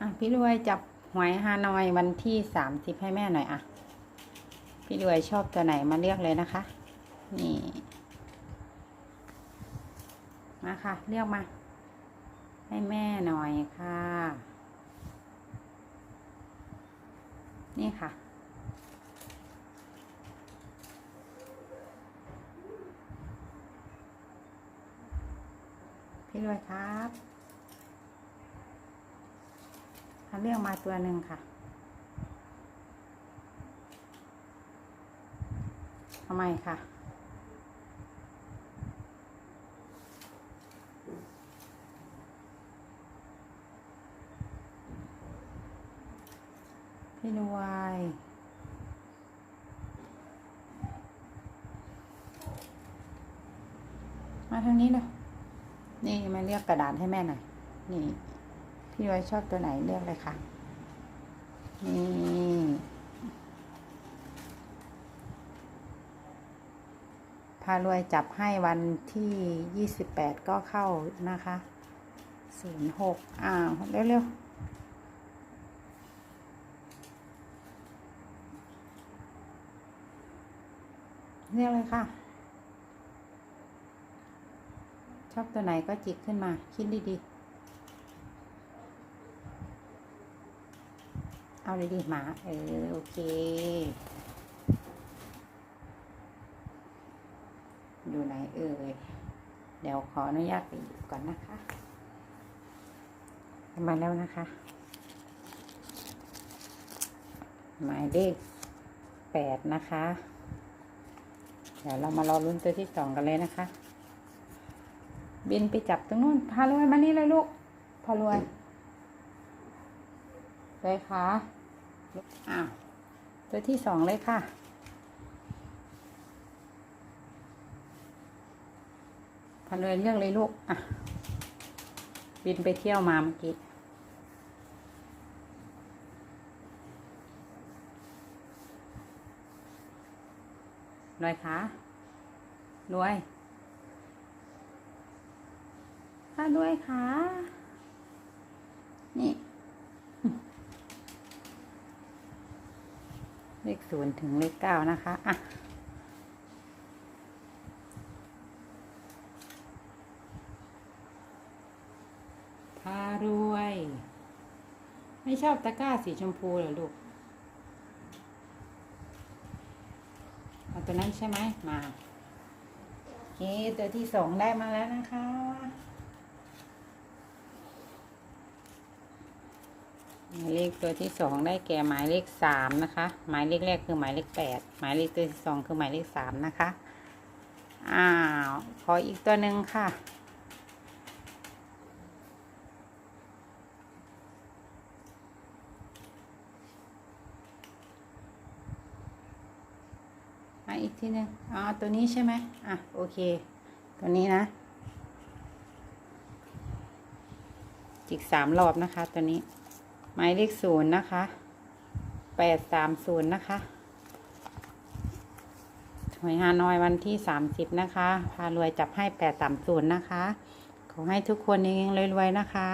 อะพี่รวยจับหวยฮานอยวันที่สามสิบให้แม่หน่อยอะ พี่รวยชอบตัวไหนมาเลือกเลยนะคะ นี่ มาค่ะ เลือกมา ให้แม่หน่อยค่ะ นี่ค่ะพี่รวยครับ เอาเลือกมาตัวหนึ่งค่ะทำไมค่ะ พี่รวยมาทางนี้เลยนี่มาเลือกกระดาษให้แม่หน่อย นี่ พี่รวยชอบตัวไหนเลือกเลยค่ะ นี่พารวยจับให้วันที่ยี่สิบแปดก็เข้านะคะศูนย์หกอ้าว เร็ว ๆเรียกเลยค่ะ ชอบตัวไหนก็จิกขึ้นมา คิดดี ๆ เอาดีๆหมาเออโอเคอยู่ไหนเอ่ยเดี๋ยวขออนุญาตไปดูก่อนนะคะมาแล้วนะคะ หมายเลขแปดนะคะ เดี๋ยวเรามารอลุ้นตัวที่สองกันเลยนะคะ บินไปจับตรงนู้นพารวยมานี่เลยลูกพารวยเลยค่ะ อ้าวตัวที่สองเลยค่ะพารวยเลือกเลยลูก อะ บินไปเที่ยวมาเมื่อกี้รวยคะรวยค่ะด้วยค่ะนี่ เลขศูนย์ถึงเลขเก้านะคะอะพารวย ไม่ชอบตะกร้าสีชมพูเหรอลูกเอาตัวนั้นใช่ไหมมา โอเค ตัวที่สองได้มาแล้วนะคะ หมายเลขตัวที่สองได้แก่หมายเลขสามนะคะ หมายเลขแรกคือหมายเลขแปดหมายเลขตัวที่สองคือหมายเลขสามนะคะ อ้าว ขออีกตัวหนึ่งค่ะ มาอีกทีหนึ่งอ๋อ ตัวนี้ใช่ไหมอะ โอเค ตัวนี้นะ จิกสามรอบนะคะ ตัวนี้ หมายเลขศูนย์นะคะแปดสามศูนย์นะคะหวยฮานอยวันที่สามสิบนะคะ พารวยจับให้แปดสามศูนย์นะคะ ขอให้ทุกคนเองรวย ๆ นะคะ